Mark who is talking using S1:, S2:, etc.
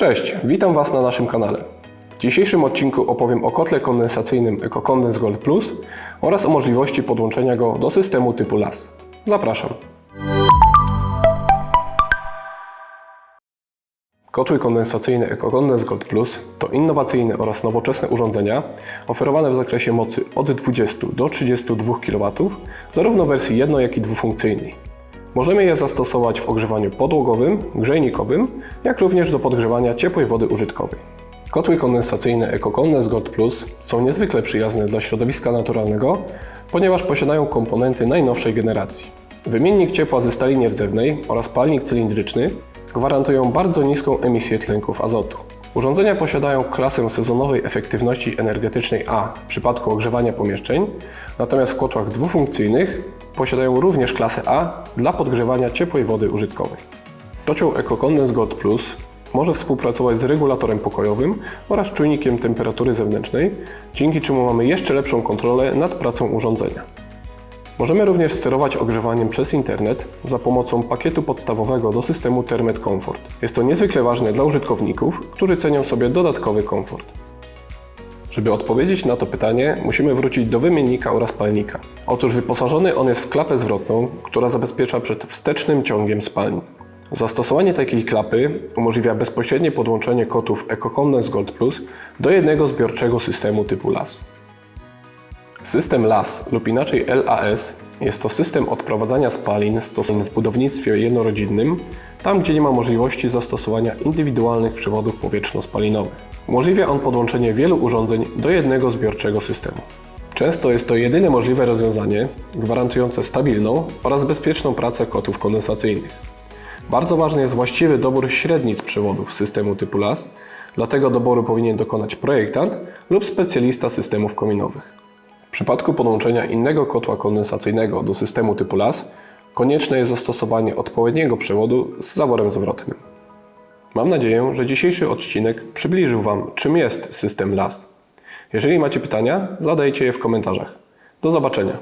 S1: Cześć, witam Was na naszym kanale. W dzisiejszym odcinku opowiem o kotle kondensacyjnym EcoCondens Gold Plus oraz o możliwości podłączenia go do systemu typu LAS. Zapraszam. Kotły kondensacyjne EcoCondens Gold Plus to innowacyjne oraz nowoczesne urządzenia oferowane w zakresie mocy od 20 do 32 kW, zarówno w wersji jedno, jak i dwufunkcyjnej. Możemy je zastosować w ogrzewaniu podłogowym, grzejnikowym, jak również do podgrzewania ciepłej wody użytkowej. Kotły kondensacyjne EcoCondens Gold Plus są niezwykle przyjazne dla środowiska naturalnego, ponieważ posiadają komponenty najnowszej generacji. Wymiennik ciepła ze stali nierdzewnej oraz palnik cylindryczny gwarantują bardzo niską emisję tlenków azotu. Urządzenia posiadają klasę sezonowej efektywności energetycznej A w przypadku ogrzewania pomieszczeń, natomiast w kotłach dwufunkcyjnych posiadają również klasę A dla podgrzewania ciepłej wody użytkowej. Kocioł EcoCondens Gold Plus może współpracować z regulatorem pokojowym oraz czujnikiem temperatury zewnętrznej, dzięki czemu mamy jeszcze lepszą kontrolę nad pracą urządzenia. Możemy również sterować ogrzewaniem przez internet za pomocą pakietu podstawowego do systemu Thermet Comfort. Jest to niezwykle ważne dla użytkowników, którzy cenią sobie dodatkowy komfort. Żeby odpowiedzieć na to pytanie, musimy wrócić do wymiennika oraz palnika. Otóż wyposażony on jest w klapę zwrotną, która zabezpiecza przed wstecznym ciągiem spalin. Zastosowanie takiej klapy umożliwia bezpośrednie podłączenie kotów EcoCondens Gold Plus do jednego zbiorczego systemu typu LAS. System LAS lub inaczej LAS jest to system odprowadzania spalin stosowany w budownictwie jednorodzinnym, tam gdzie nie ma możliwości zastosowania indywidualnych przewodów powietrzno-spalinowych. Umożliwia on podłączenie wielu urządzeń do jednego zbiorczego systemu. Często jest to jedyne możliwe rozwiązanie gwarantujące stabilną oraz bezpieczną pracę kotów kondensacyjnych. Bardzo ważny jest właściwy dobór średnic przewodów systemu typu LAS, dlatego doboru powinien dokonać projektant lub specjalista systemów kominowych. W przypadku podłączenia innego kotła kondensacyjnego do systemu typu LAS konieczne jest zastosowanie odpowiedniego przewodu z zaworem zwrotnym. Mam nadzieję, że dzisiejszy odcinek przybliżył Wam, czym jest system LAS. Jeżeli macie pytania, zadajcie je w komentarzach. Do zobaczenia.